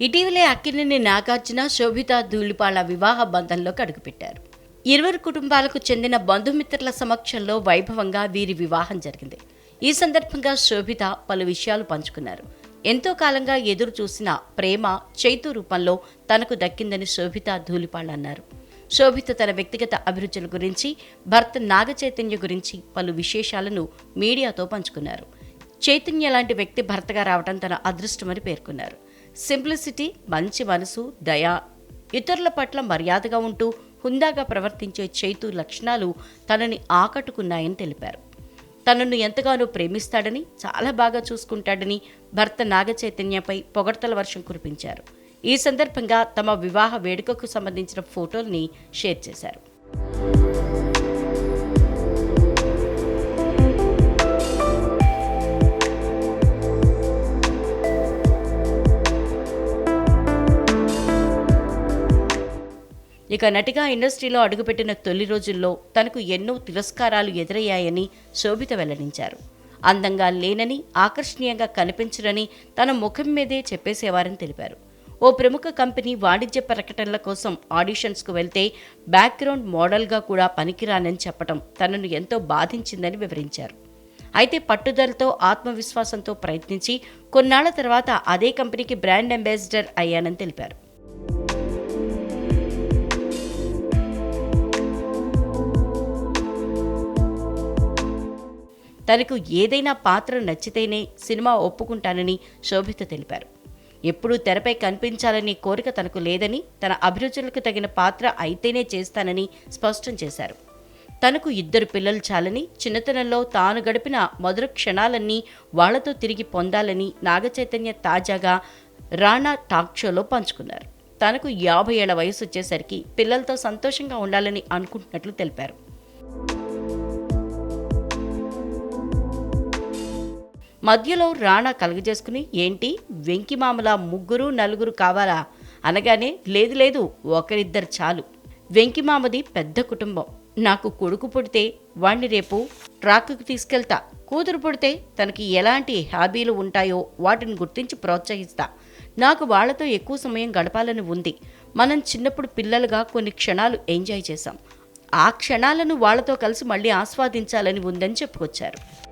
ఇటీవలే అక్కినేని నాగార్జున శోభిత ధూళిపాల వివాహ బంధంలో కడుగుపెట్టారు. ఇరువురు కుటుంబాలకు చెందిన బంధుమిత్రుల సమక్షంలో వైభవంగా వీరి వివాహం జరిగింది. ఈ సందర్భంగా శోభిత పలు విషయాలు పంచుకున్నారు. ఎంతో కాలంగా ఎదురు చూసిన ప్రేమ చైతు రూపంలో తనకు దక్కిందని శోభిత ధూళిపాళ్ అన్నారు. శోభిత తన వ్యక్తిగత అభిరుచుల గురించి భర్త నాగ చైతన్య గురించి పలు విశేషాలను మీడియాతో పంచుకున్నారు. చైతన్య లాంటి వ్యక్తి భర్తగా రావడం తన అదృష్టమని పేర్కొన్నారు. సింప్లిసిటీ మంచి మనసు దయ ఇతరుల పట్ల మర్యాదగా ఉంటూ హుందాగా ప్రవర్తించే చైతు లక్షణాలు తనని ఆకట్టుకున్నాయని తెలిపారు. తనను ఎంతగానో ప్రేమిస్తాడని చాలా బాగా చూసుకుంటాడని భర్త నాగ చైతన్యపై పొగడ్తల వర్షం కురిపించారు. ఈ సందర్భంగా తమ వివాహ వేడుకకు సంబంధించిన ఫోటోల్ని షేర్ చేశారు. ఇక నటిగా ఇండస్ట్రీలో అడుగుపెట్టిన తొలి రోజుల్లో తనకు ఎన్నో తిరస్కారాలు ఎదురయ్యాయని శోభిత వెల్లడించారు. అందంగా లేనని ఆకర్షణీయంగా కనిపించరని తన ముఖం మీదే చెప్పేసేవారని తెలిపారు. ఓ ప్రముఖ కంపెనీ వాణిజ్య ప్రకటనల కోసం ఆడిషన్స్కు వెళ్తే బ్యాక్గ్రౌండ్ మోడల్గా కూడా పనికిరానని చెప్పడం తనను ఎంతో బాధించిందని వివరించారు. అయితే పట్టుదలతో ఆత్మవిశ్వాసంతో ప్రయత్నించి కొన్నాళ్ళ తర్వాత అదే కంపెనీకి బ్రాండ్ అంబాసిడర్ అయ్యానని తెలిపారు. తనకు ఏదైనా పాత్ర నచ్చితేనే సినిమా ఒప్పుకుంటానని శోభిత తెలిపారు. ఎప్పుడూ తెరపై కనిపించాలనే కోరిక తనకు లేదని తన అభిరుచులకు తగిన పాత్ర అయితేనే చేస్తానని స్పష్టం చేశారు. తనకు ఇద్దరు పిల్లలు చాలని చిన్నతనంలో తాను గడిపిన మధుర క్షణాలన్నీ వాళ్ళతో తిరిగి పొందాలని నాగచైతన్య తాజాగా రాణా టాక్ షోలో పంచుకున్నారు. తనకు యాభై ఏళ్ళ వయసు వచ్చేసరికి పిల్లలతో సంతోషంగా ఉండాలని అనుకుంటున్నట్లు తెలిపారు. మధ్యలో రాణా కలుగజేసుకుని ఏంటి? వెంకిమామల ముగ్గురు నలుగురు కావాలా? అనగానే లేదు లేదు ఒకరిద్దరు చాలు. వెంకిమామది పెద్ద కుటుంబం. నాకు కొడుకు పుడితే వాణ్ణి రేపు ట్రాక్కు తీసుకెళ్తా. కూతురు పుడితే తనకి ఎలాంటి హాబీలు ఉంటాయో వాటిని గుర్తించి ప్రోత్సహిస్తా. నాకు వాళ్ళతో ఎక్కువ సమయం గడపాలని ఉంది. మనం చిన్నప్పుడు పిల్లలుగా కొన్ని క్షణాలు ఎంజాయ్ చేశాం. ఆ క్షణాలను వాళ్ళతో కలిసి మళ్ళీ ఆస్వాదించాలని ఉందని చెప్పుకొచ్చారు.